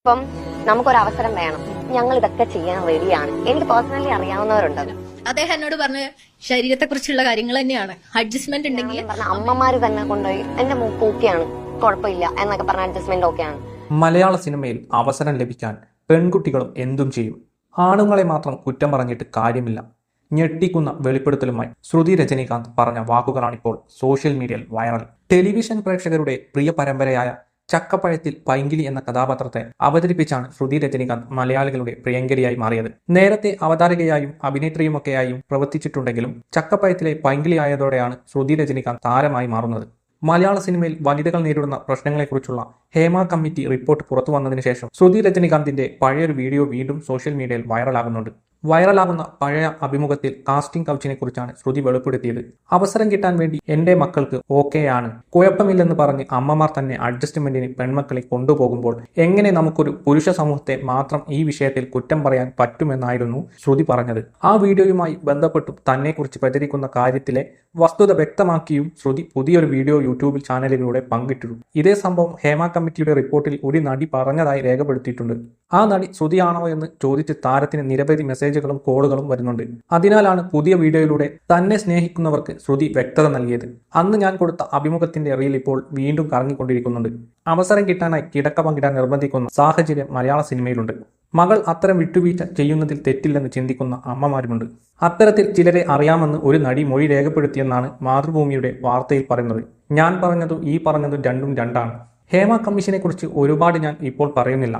ഇപ്പം നമുക്കൊരു അവസരം വേണം. ഞങ്ങൾ ഇതൊക്കെ ചെയ്യാൻ റെഡിയാണ്. എനിക്ക് പേഴ്സണലി അറിയാവുന്നവരുണ്ട്. അദ്ദേഹം എന്നോട് പറഞ്ഞ ശരീരത്തെ കുറിച്ചുള്ള കാര്യങ്ങൾ തന്നെയാണ്. അഡ്ജസ്റ്റ്മെന്റ് ഉണ്ടെങ്കിൽ അമ്മമാര് തന്നെ കൊണ്ടുപോയി എന്റെ മൂക്ക് ഓക്കെയാണ് കുഴപ്പമില്ല എന്നൊക്കെ പറഞ്ഞ അഡ്ജസ്റ്റ്മെന്റ് ഓക്കെയാണ് മലയാള സിനിമയിൽ അവസരം ലഭിക്കാൻ പെൺകുട്ടികളും എന്തും ചെയ്യും. ആണുങ്ങളെ മാത്രം കുറ്റം പറഞ്ഞിട്ട് കാര്യമില്ല. ഞെട്ടിക്കുന്ന വെളിപ്പെടുത്തലുമായി ശ്രുതി രജനീകാന്ത് പറഞ്ഞ വാക്കുകളാണിപ്പോൾ സോഷ്യൽ മീഡിയയിൽ വൈറൽ ടെലിവിഷൻ പ്രേക്ഷകരുടെ പ്രിയ പരമ്പരയായ ചക്കപ്പഴത്തിൽ പൈങ്കിളി എന്ന കഥാപാത്രത്തെ അവതരിപ്പിച്ചാണ് ശ്രുതി രജനീകാന്ത് മലയാളികളുടെ പ്രിയങ്കരിയായി മാറിയത്. നേരത്തെ അവതാരകയായും അഭിനേത്രിയുമൊക്കെയായും പ്രവർത്തിച്ചിട്ടുണ്ടെങ്കിലും ചക്കപ്പഴത്തിലെ പൈങ്കിളിയായതോടെയാണ് ശ്രുതി രജനീകാന്ത് താരമായി മാറുന്നത്. മലയാള സിനിമയിൽ വനിതകൾ നേരിടുന്ന പ്രശ്നങ്ങളെക്കുറിച്ചുള്ള ഹേമ കമ്മിറ്റി റിപ്പോർട്ട് പുറത്തു വന്നതിന് ശേഷം ശ്രുതി രജനികാന്തിന്റെ പഴയൊരു വീഡിയോ വീണ്ടും സോഷ്യൽ മീഡിയയിൽ വൈറലാകുന്നുണ്ട്. വൈറലാകുന്ന പഴയ അഭിമുഖത്തിൽ കാസ്റ്റിംഗ് കൗച്ചിനെ കുറിച്ചാണ് ശ്രുതി വെളിപ്പെടുത്തിയത്. അവസരം കിട്ടാൻ വേണ്ടി എന്റെ മക്കൾക്ക് ഓക്കെയാണ് കുഴപ്പമില്ലെന്ന് പറഞ്ഞ് അമ്മമാർ തന്നെ അഡ്ജസ്റ്റ്മെന്റിന് പെൺമക്കളെ കൊണ്ടുപോകുമ്പോൾ എങ്ങനെ നമുക്കൊരു പുരുഷ സമൂഹത്തെ മാത്രം ഈ വിഷയത്തിൽ കുറ്റം പറയാൻ പറ്റുമെന്നായിരുന്നു ശ്രുതി പറഞ്ഞത്. ആ വീഡിയോയുമായി ബന്ധപ്പെട്ടും തന്നെക്കുറിച്ച് പ്രചരിക്കുന്ന കാര്യത്തിലെ വസ്തുത വ്യക്തമാക്കിയും ശ്രുതി പുതിയൊരു വീഡിയോ യൂട്യൂബിൽ ചാനലിലൂടെ പങ്കിട്ടിരുന്നു. ഇതേ സംഭവം ഹേമ കമ്മിറ്റിയുടെ റിപ്പോർട്ടിൽ ഒരു നടി പറഞ്ഞതായി രേഖപ്പെടുത്തിയിട്ടുണ്ട്. ആ നടി ശ്രുതിയാണോ എന്ന് ചോദിച്ച് താരത്തിന് നിരവധി മെസ്സേജുകളും കോളുകളും വരുന്നുണ്ട്. അതിനാലാണ് പുതിയ വീഡിയോയിലൂടെ തന്നെ സ്നേഹിക്കുന്നവർക്ക് ശ്രുതി വ്യക്തത നൽകിയത്. അന്ന് ഞാൻ കൊടുത്ത അഭിമുഖത്തിന്റെ റീൽ ഇപ്പോൾ വീണ്ടും കറങ്ങിക്കൊണ്ടിരിക്കുന്നുണ്ട്. അവസരം കിട്ടാനായി കിടക്ക പങ്കിടാൻ നിർബന്ധിക്കുന്ന സാഹചര്യം മലയാള സിനിമയിലുണ്ട്. മകൾ അത്തരം വിട്ടുവീഴ്ച ചെയ്യുന്നതിൽ തെറ്റില്ലെന്ന് ചിന്തിക്കുന്ന അമ്മമാരുമുണ്ട്. അത്തരത്തിൽ ചിലരെ അറിയാമെന്ന് ഒരു നടി മൊഴി രേഖപ്പെടുത്തിയെന്നാണ് മാതൃഭൂമിയുടെ വാർത്തയിൽ പറയുന്നത്. ഞാൻ പറഞ്ഞതും ഈ പറഞ്ഞതും രണ്ടും രണ്ടാണ്. ഹേമ കമ്മീഷനെ കുറിച്ച് ഒരുപാട് ഞാൻ ഇപ്പോൾ പറയുന്നില്ല.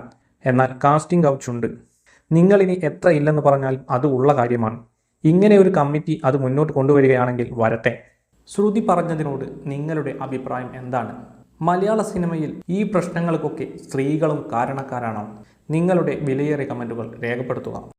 എന്നാൽ കാസ്റ്റിംഗ് കൗച്ച് ഉണ്ട് നിങ്ങളിനി എത്ര ഇല്ലെന്ന് പറഞ്ഞാലും അത് ഉള്ള കാര്യമാണ്. ഇങ്ങനെ ഒരു കമ്മിറ്റി അത് മുന്നോട്ട് കൊണ്ടുവരികയാണെങ്കിൽ വരട്ടെ. ശ്രുതി പറഞ്ഞതിനോട് നിങ്ങളുടെ അഭിപ്രായം എന്താണ്? മലയാള സിനിമയിൽ ഈ പ്രശ്നങ്ങൾക്കൊക്കെ സ്ത്രീകളും കാരണക്കാരാണോ. നിങ്ങളുടെ വിലയേറിയ കമന്റുകൾ രേഖപ്പെടുത്തുക.